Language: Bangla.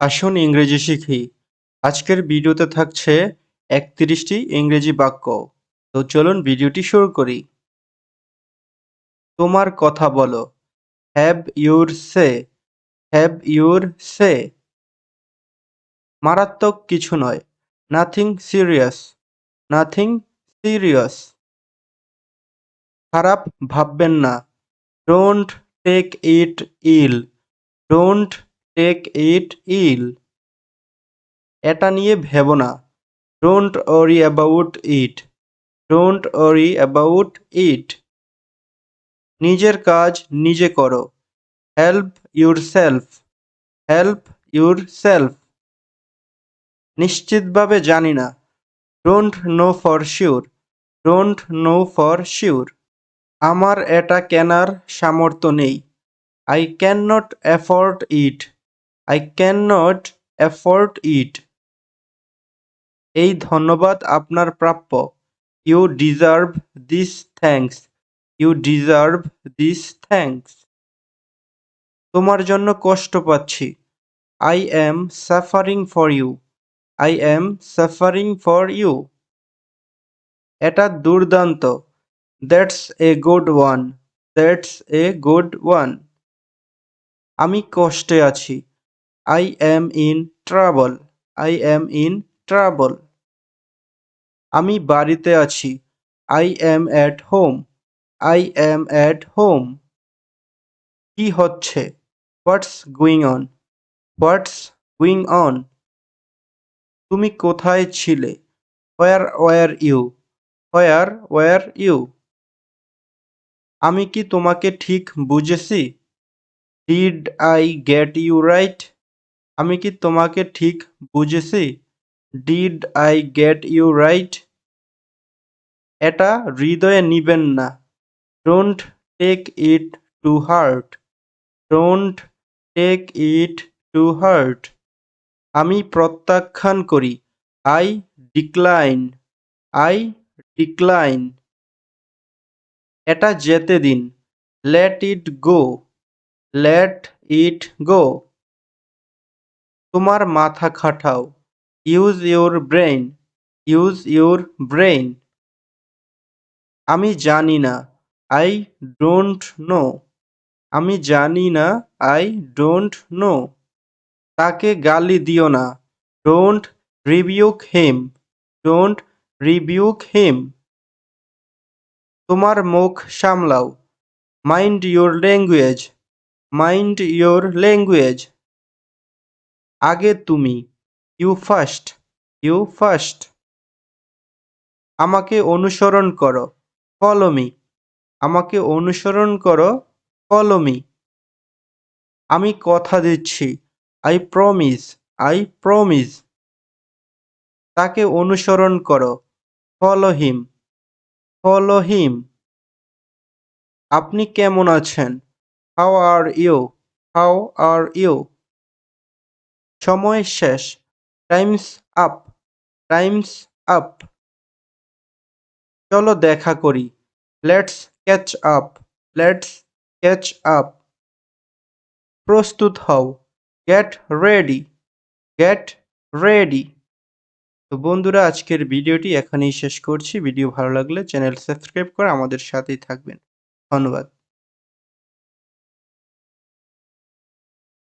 আসুন ইংরেজি শিখি। আজকের ভিডিওতে থাকছে একত্রিশটি ইংরেজি বাক্য। তো চলুন ভিডিওটি শুরু করি। তোমার কথা বলো। Have your say have your say মারাত্মক কিছু নয়। নাথিং সিরিয়াস নাথিং সিরিয়াস খারাপ ভাববেন না। Don't take it ill don't take it ill. এটা নিয়ে ভেবো না। Don't worry about it. Don't worry about it. নিজের কাজ নিজে করো। Help yourself help yourself নিশ্চিতভাবে জানি না। Don't know for sure. Don't know for sure. আমার এটা কেনার সামর্থ্য নেই। I can not afford it. I can not afford it এই ধন্যবাদ আপনার প্রাপ্য। You deserve this thanks you deserve this thanks তোমার জন্য কষ্ট পাচ্ছি। I am suffering for you I am suffering for you এটা দুর্দান্ত। That's a good one that's a good one আমি কষ্টে আছি। I am in trouble I am in trouble আমি বাড়িতে আছি। I am at home I am at home কি হচ্ছে? What's going on what's going on তুমি কোথায় ছিলে? Where were you where were you আমি কি তোমাকে ঠিক বুঝেছি? Did I get you right আমি কি তোমাকে ঠিক বুঝেছি? Did I get you right এটা হৃদয়ে নিবেন না। Don't take it to heart don't take it to heart আমি প্রত্যাখ্যান করি। আই ডিক্লাইন আই ডিক্লাইন এটা যেতে দিন। Let it go let it go তোমার মাথা খাটাও। Use your brain use your brain আমি জানি না আই ডোন্ট নো আমি জানি না আই ডোন্ট নো তাকে গালি দিও না। Don't rebuke him don't rebuke him তোমার মুখ সামলাও। Mind your language mind your language আগে তুমি। ইউ ফার্স্ট ইউ ফার্স্ট আমাকে অনুসরণ করো ফলো মি আমাকে অনুসরণ করো ফলো মি আমি কথা দিচ্ছি আই প্রমিস আই প্রমিস তাকে অনুসরণ করো ফলো হিম ফলো হিম আপনি কেমন আছেন? How are you how are you সময় শেষ। Times up times up. চলো দেখা করি। Let's catch up, let's catch up. প্রস্তুত হও। Get ready get ready. তো বন্ধুরা, আজকের ভিডিওটি এখানেই শেষ করছি। ভিডিও ভালো লাগলে চ্যানেল সাবস্ক্রাইব করে আমাদের সাথেই থাকবেন। ধন্যবাদ।